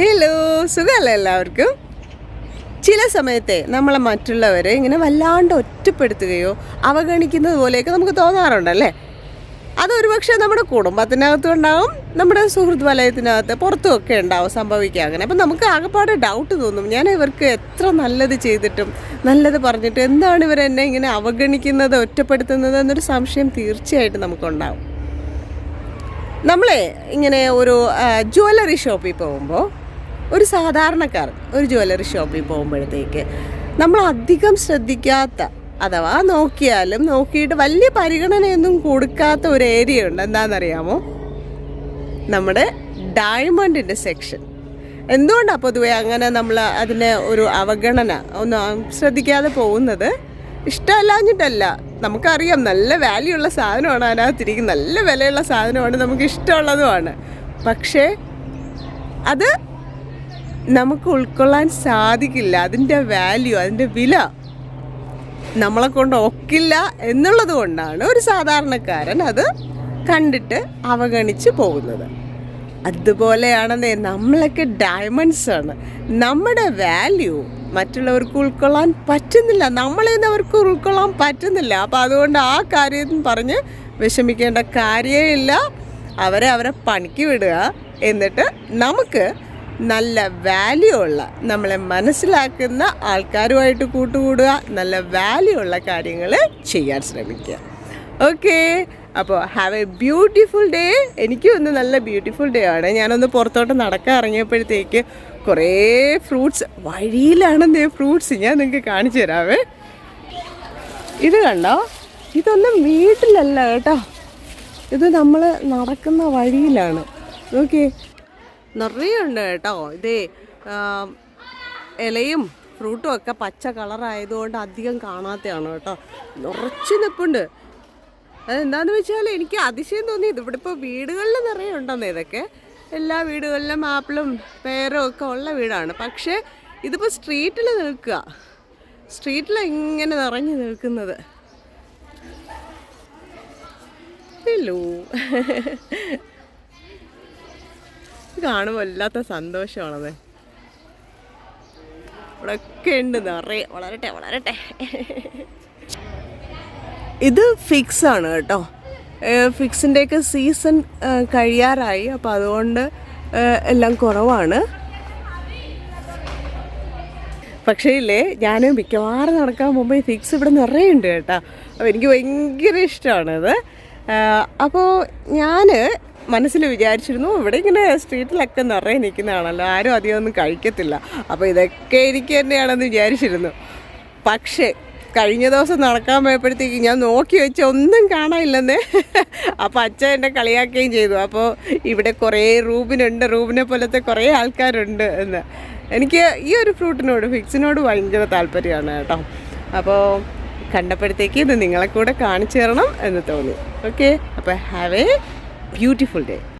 Hello സുഖമല്ലേ എല്ലാവർക്കും? ചില സമയത്തെ നമ്മളെ മറ്റുള്ളവരെ ഇങ്ങനെ വല്ലാണ്ട് ഒറ്റപ്പെടുത്തുകയോ അവഗണിക്കുന്നത് പോലെയൊക്കെ നമുക്ക് തോന്നാറുണ്ടല്ലേ അതൊരു പക്ഷേ നമ്മുടെ കുടുംബത്തിനകത്തും ഉണ്ടാവും നമ്മുടെ സുഹൃത്ത് വലയത്തിനകത്ത് പുറത്തുമൊക്കെ ഉണ്ടാവും സംഭവിക്കുക അങ്ങനെ. അപ്പം നമുക്ക് ആകെപ്പാടെ ഡൗട്ട് തോന്നും ഞാൻ ഇവർക്ക് എത്ര നല്ലത് ചെയ്തിട്ടും നല്ലത് പറഞ്ഞിട്ടും എന്താണ് ഇവർ എന്നെ ഇങ്ങനെ അവഗണിക്കുന്നത് ഒറ്റപ്പെടുത്തുന്നത് എന്നൊരു സംശയം തീർച്ചയായിട്ടും നമുക്കുണ്ടാവും. നമ്മളെ ഇങ്ങനെ ഒരു ജ്വല്ലറി ഷോപ്പിൽ പോകുമ്പോൾ ഒരു സാധാരണക്കാരൻ ഒരു ജ്വല്ലറി ഷോപ്പിൽ പോകുമ്പോഴത്തേക്ക് നമ്മൾ അധികം ശ്രദ്ധിക്കാത്ത അഥവാ നോക്കിയാലും നോക്കിയിട്ട് വലിയ പരിഗണനയൊന്നും കൊടുക്കാത്ത ഒരു ഏരിയ ഉണ്ട്. എന്താണെന്നറിയാമോ? നമ്മുടെ ഡയമണ്ടിന്റെ സെക്ഷൻ എന്തുകൊണ്ടാണ് പൊതുവെ അങ്ങനെ നമ്മൾ അതിന് ഒരു അവഗണന ഒന്നും ശ്രദ്ധിക്കാതെ പോകുന്നത്? ഇഷ്ടമല്ലാഞ്ഞിട്ടല്ല. നമുക്കറിയാം നല്ല വാല്യൂ ഉള്ള സാധനമാണ് അതിനകത്തിരിക്കുന്നത്. നല്ല വിലയുള്ള സാധനമാണ് നമുക്ക് ഇഷ്ടമുള്ളതുമാണ്. പക്ഷേ അത് നമുക്ക് ഉൾക്കൊള്ളാൻ സാധിക്കില്ല. അതിന്റെ വാല്യൂ അതിന്റെ വില നമ്മളെ കൊണ്ട് ഒക്കില്ല എന്നുള്ളത് കൊണ്ടാണ് ഒരു സാധാരണക്കാരൻ അത് കണ്ടിട്ട് അവഗണിച്ച് പോകുന്നത്. അതുപോലെയാണെന്നേ നമ്മളൊക്കെ ഡയമണ്ട്സ് ആണ്. നമ്മുടെ വാല്യൂ മറ്റുള്ളവർക്ക് ഉൾക്കൊള്ളാൻ പറ്റുന്നില്ല. നമ്മളെ നിന്ന് അവർക്ക് ഉൾക്കൊള്ളാൻ പറ്റുന്നില്ല. അപ്പോൾ അതുകൊണ്ട് ആ കാര്യം പറഞ്ഞ് വിഷമിക്കേണ്ട കാര്യമില്ല. അവരെ അവരെ പണിക്ക് വിടുക. എന്നിട്ട് നമുക്ക് നല്ല വാല്യൂ ഉള്ള നമ്മളെ മനസ്സിലാക്കുന്ന ആൾക്കാരുമായിട്ട് കൂട്ടുകൂടുക നല്ല വാല്യൂ ഉള്ള കാര്യങ്ങൾ ചെയ്യാൻ ശ്രമിക്കുക. ഓക്കെ അപ്പോൾ ഹാവ് എ ബ്യൂട്ടിഫുൾ ഡേ എനിക്കും ഒന്ന് നല്ല ബ്യൂട്ടിഫുൾ ഡേ ആണ്. ഞാനൊന്ന് പുറത്തോട്ട് നടക്കാൻ ഇറങ്ങിയപ്പോഴത്തേക്ക് കുറേ ഫ്രൂട്ട്സ് വഴിയിലാണെന്നേ ഫ്രൂട്ട്സ് ഞാൻ നിങ്ങൾക്ക് കാണിച്ചു തരാവേ. ഇത് കണ്ടോ? ഇതൊന്നും വീട്ടിലല്ല കേട്ടോ. ഇത് നമ്മൾ നടക്കുന്ന വഴിയിലാണ്. നോക്കിയേ നിറയെ ഉണ്ട് കേട്ടോ. ഇതേ ഇലയും ഫ്രൂട്ടും ഒക്കെ പച്ച കളറായതുകൊണ്ട് അധികം കാണാത്തതാണ് കേട്ടോ. നിറച്ച് നിൽപ്പുണ്ട്. അതെന്താണെന്ന് വെച്ചാൽ എനിക്ക് അതിശയം തോന്നിയത് ഇവിടെ ഇപ്പോൾ വീടുകളിൽ നിറയെ ഉണ്ടെന്ന് ഇതൊക്കെ. എല്ലാ വീടുകളിലും ആപ്പിളും പേരും ഒക്കെ ഉള്ള വീടാണ്. പക്ഷേ ഇതിപ്പോൾ സ്ട്രീറ്റിൽ നിൽക്കുക. സ്ട്രീറ്റിൽ ഇങ്ങനെ നിറഞ്ഞു നിൽക്കുന്നത്. ഹലോ കാണുമ്പോൾ വല്ലാത്ത സന്തോഷമാണത്. ഇവിടെ ഒക്കെ ഉണ്ട് നിറയെ. വളരട്ടെ വളരട്ടെ. ഇത് ഫിക്സ് ആണ് കേട്ടോ ഫിക്സിന്റെയൊക്കെ സീസൺ കഴിയാറായി. അപ്പോൾ അതുകൊണ്ട് എല്ലാം കുറവാണ്. പക്ഷേ ഇല്ലേ ഞാൻ മിക്കവാറും നടക്കാൻ പോകുമ്പോൾ ഈ ഫിക്സ് ഇവിടെ നിറയുണ്ട് കേട്ടോ. അപ്പോൾ എനിക്ക് ഭയങ്കര ഇഷ്ടമാണത്. അപ്പോൾ ഞാൻ മനസ്സിൽ വിചാരിച്ചിരുന്നു ഇവിടെ ഇങ്ങനെ സ്ട്രീറ്റിലൊക്കെ നിറയെ നിൽക്കുന്നതാണല്ലോ ആരും അധികം ഒന്നും കഴിക്കത്തില്ല. അപ്പോൾ ഇതൊക്കെ എനിക്ക് തന്നെയാണെന്ന് വിചാരിച്ചിരുന്നു. പക്ഷേ കഴിഞ്ഞ ദിവസം നടക്കാൻ പോയപ്പോഴത്തേക്ക് ഞാൻ നോക്കി വെച്ച് ഒന്നും കാണാനില്ലെന്നേ. അപ്പോൾ അച്ഛൻ എന്നെ കളിയാക്കുകയും ചെയ്തു. അപ്പോൾ ഇവിടെ കുറേ റൂബിനുണ്ട് റൂബിനെ പോലത്തെ കുറേ ആൾക്കാരുണ്ട് എന്ന്. എനിക്ക് ഈ ഒരു ഫ്രൂട്ടിനോട് ഫിക്സിനോട് ഭയങ്കര താല്പര്യമാണ് കേട്ടോ. അപ്പോൾ കണ്ടപ്പോഴത്തേക്ക് ഇത് നിങ്ങളെ കൂടെ കാണിച്ചു തരണം എന്ന് തോന്നി. ഓക്കെ അപ്പോൾ ഹാവ് എ ബ്യൂട്ടിഫുൾ ഡേ